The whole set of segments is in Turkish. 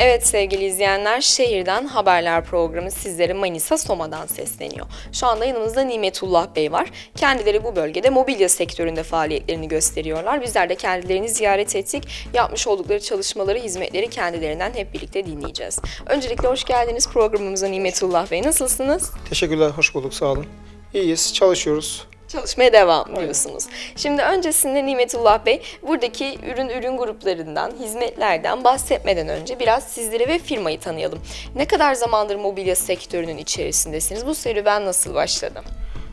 Evet sevgili izleyenler, Şehirden Haberler programı sizlere Manisa Soma'dan sesleniyor. Şu anda yanımızda Nimetullah Bey var. Kendileri bu bölgede mobilya sektöründe faaliyetlerini gösteriyorlar. Bizler de kendilerini ziyaret ettik. Yapmış oldukları çalışmaları, hizmetleri kendilerinden hep birlikte dinleyeceğiz. Öncelikle hoş geldiniz programımıza Nimetullah Bey. Nasılsınız? Teşekkürler, hoş bulduk, sağ olun. İyiyiz, çalışıyoruz. Çalışmaya devam ediyorsunuz. Şimdi öncesinde Nimetullah Bey buradaki ürün ürün gruplarından, hizmetlerden bahsetmeden önce biraz sizleri ve firmayı tanıyalım. Ne kadar zamandır mobilya sektörünün içerisindesiniz? Bu serüven nasıl başladı?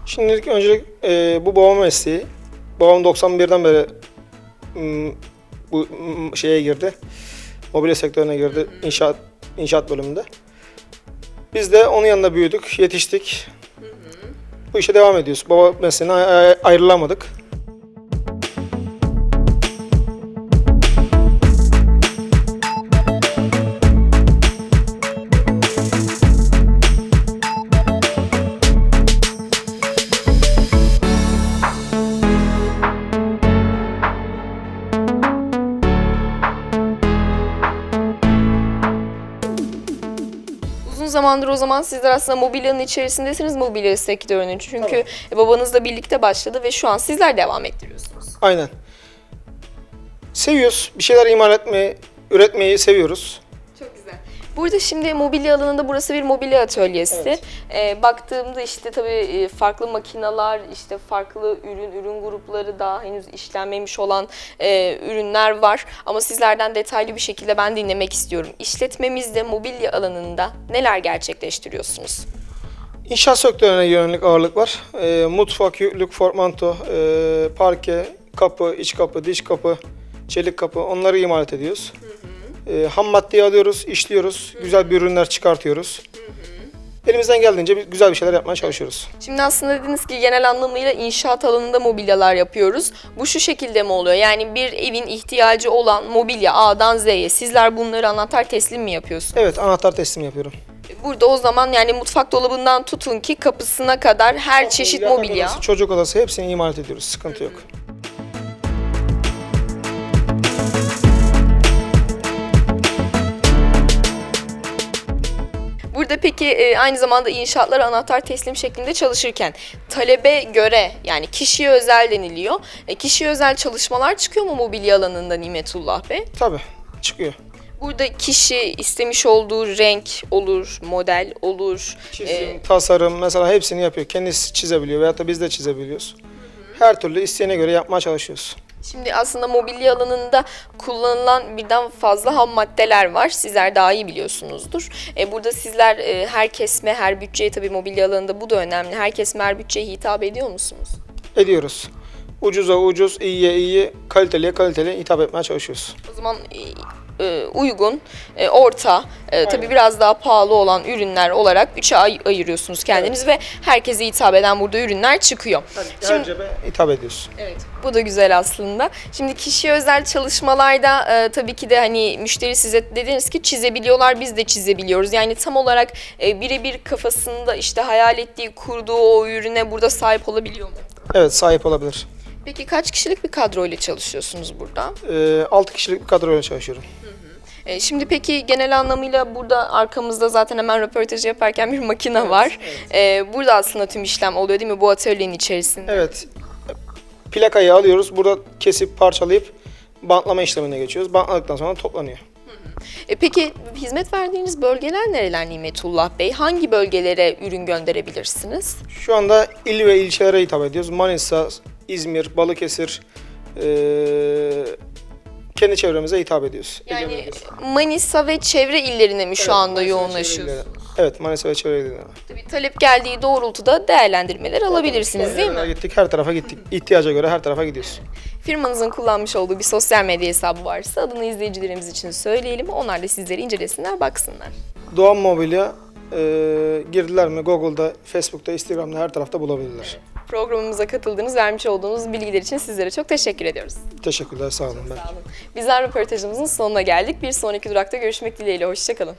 Şimdilik öncelik e, bu babam mesleği. Babam 91'den beri m, bu m, şeye girdi. Mobilya sektörüne girdi, inşaat inşaat bölümünde. Biz de onun yanında büyüdük, yetiştik. Bu işe devam ediyoruz. Baba mesleğine ay- ay- ayrılamadık. Uzun zamandır o zaman sizler aslında mobilyanın içerisindesiniz mobilya sektörünün. Çünkü babanızla birlikte başladı ve şu an sizler devam ettiriyorsunuz. Aynen. Seviyoruz. Bir şeyler imal etmeyi, üretmeyi seviyoruz. Burada şimdi mobilya alanında burası bir mobilya atölyesi. Evet. Ee, baktığımda işte tabii e, farklı makinalar, işte farklı ürün ürün grupları daha henüz işlenmemiş olan e, ürünler var. Ama sizlerden detaylı bir şekilde ben dinlemek istiyorum. İşletmemizde mobilya alanında neler gerçekleştiriyorsunuz? İnşaat sektörüne yönelik ağırlık var. E, mutfak, yüklük, formanto, e, parke, kapı, iç kapı, dış kapı, çelik kapı onları imalat ediyoruz. E, ham maddeyi alıyoruz, işliyoruz, güzel bir ürünler çıkartıyoruz. Elimizden geldiğince bir- güzel bir şeyler yapmaya çalışıyoruz. Şimdi aslında dediniz ki genel anlamıyla inşaat alanında mobilyalar yapıyoruz. Bu şu şekilde mi oluyor? Yani bir evin ihtiyacı olan mobilya A'dan Z'ye sizler bunları anahtar teslim mi yapıyorsunuz? Evet, anahtar teslim yapıyorum. Burada o zaman yani mutfak dolabından tutun ki kapısına kadar her çeşit mobilya. odası, çocuk odası hepsini imalat ediyoruz, sıkıntı yok. Burada peki e, aynı zamanda inşaatlara anahtar teslim şeklinde çalışırken talebe göre yani kişiye özel deniliyor. E, kişiye özel çalışmalar çıkıyor mu mobilya alanında Nimetullah Bey? Tabii, çıkıyor. Burada kişi istemiş olduğu renk olur, model olur. Çizim, E, tasarım mesela hepsini yapıyor. Kendisi çizebiliyor veyahut da biz de çizebiliyoruz. Her türlü isteyene göre yapmaya çalışıyoruz. Şimdi aslında mobilya alanında kullanılan birden fazla ham maddeler var. Sizler daha iyi biliyorsunuzdur. E, burada sizler e, her kesme, her bütçeye tabii mobilya alanında bu da önemli. Her kesme, her bütçeye hitap ediyor musunuz? Ediyoruz. Ucuza ucuz, iyiye iyi, kaliteliye kaliteli hitap etmeye çalışıyoruz. O zaman e, uygun, e, orta, e, tabii biraz daha pahalı olan ürünler olarak üçe ay- ayırıyorsunuz kendiniz ve herkese hitap eden burada ürünler çıkıyor. Her cebe hitap ediyoruz. Evet. Bu da güzel aslında. Şimdi kişiye özel çalışmalarda e, tabii ki de hani müşteri size dediniz ki çizebiliyorlar biz de çizebiliyoruz. Yani tam olarak e, birebir kafasında işte hayal ettiği kurduğu o ürüne burada sahip olabiliyor mu? Evet, sahip olabilir. Peki kaç kişilik bir kadro ile çalışıyorsunuz burada? Ee, 6 kişilik bir kadroyla çalışıyorum. E, Şimdi peki genel anlamıyla burada arkamızda zaten hemen röportajı yaparken bir makine var. E, burada aslında tüm işlem oluyor değil mi bu atölyenin içerisinde? Evet, plakayı alıyoruz. Burada kesip parçalayıp bantlama işlemine geçiyoruz. Bantladıktan sonra toplanıyor. E, peki hizmet verdiğiniz bölgeler nereler Nimetullah Bey? Hangi bölgelere ürün gönderebilirsiniz? Şu anda il ve ilçelere hitap ediyoruz. Manisa, İzmir, Balıkesir, ee, kendi çevremize hitap ediyoruz. Yani. Manisa ve çevre illerine mi şu anda yoğunlaşıyorsunuz? Evet, Manisa ve çevre illerine. Tabii talep geldiği doğrultuda değerlendirmeler alabilirsiniz değil mi? Gittik, her tarafa gittik. İhtiyaca göre her tarafa gidiyoruz. Firmanızın kullanmış olduğu bir sosyal medya hesabı varsa adını izleyicilerimiz için söyleyelim. Onlar da sizleri incelesinler, baksınlar. Doğan Mobilya e, girdiler mi Google'da, Facebook'ta, Instagram'da her tarafta bulabilirler. Programımıza katıldığınız, vermiş olduğunuz bilgiler için sizlere çok teşekkür ediyoruz. Teşekkürler, sağ olun. Sağ olun. Bizler röportajımızın sonuna geldik. Bir sonraki durakta görüşmek dileğiyle. Hoşçakalın.